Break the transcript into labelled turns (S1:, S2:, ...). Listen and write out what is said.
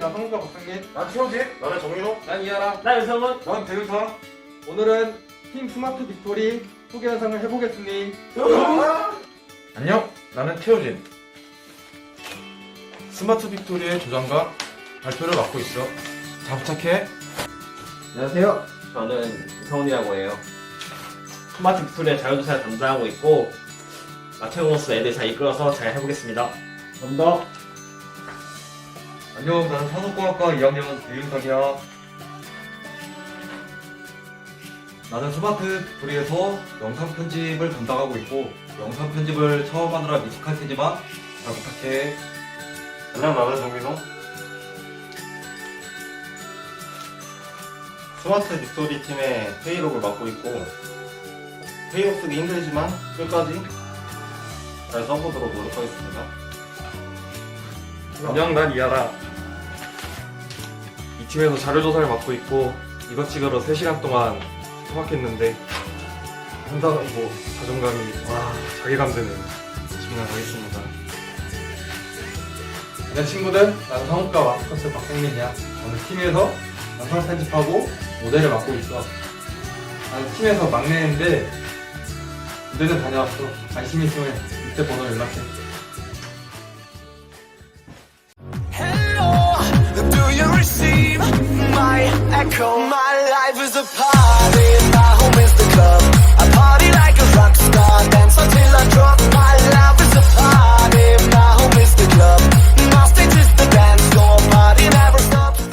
S1: 난 성과 박상민.
S2: 난 최호진. 나는 정민호.
S1: 난 이하라.
S3: 나 윤성훈.
S2: 난 배윤상.
S1: 오늘은 팀 스마트 빅토리 소개 영상을 해보겠습니다.
S2: 안녕. 나는 태호진. 스마트 빅토리의 조장과 발표를 맡고 있어. 잘 부탁해.
S3: 안녕하세요. 저는 윤성훈이라고 해요. 스마트 빅토리의 자율주차를 담당하고 있고 마태우로서 애들 잘 이끌어서 잘 해보겠습니다. 감사합니다.
S1: 안녕, 나는 산업공학과 2학년 배윤상이야. 나는 스마트 빅토리에서 영상 편집을 담당하고 있고 영상 편집을 처음 하느라 미숙할 테지만 잘 부탁해.
S2: 안녕. 나는 정민호. 스마트 빅토리 팀의 회의록을 맡고 있고 회의록 쓰기 힘들지만 끝까지 잘 써보도록 노력하겠습니다.
S4: 안녕 난 이하라 이 팀에서 자료조사를 맡고 있고 이것저것 3시간 동안 수학했는데 상당하고 자존감이 와 자괴감 드는 질문을 하겠습니다
S1: 내 친구들, 나는 성우과 마스커스 박성민이야. 오늘 팀에서 영상 편집하고 모델을 맡고 있어. 나는 팀에서 막내인데 무대는 다녀왔어. 관심 있으면 이때 번호 연락해.
S5: back home. My life is a party.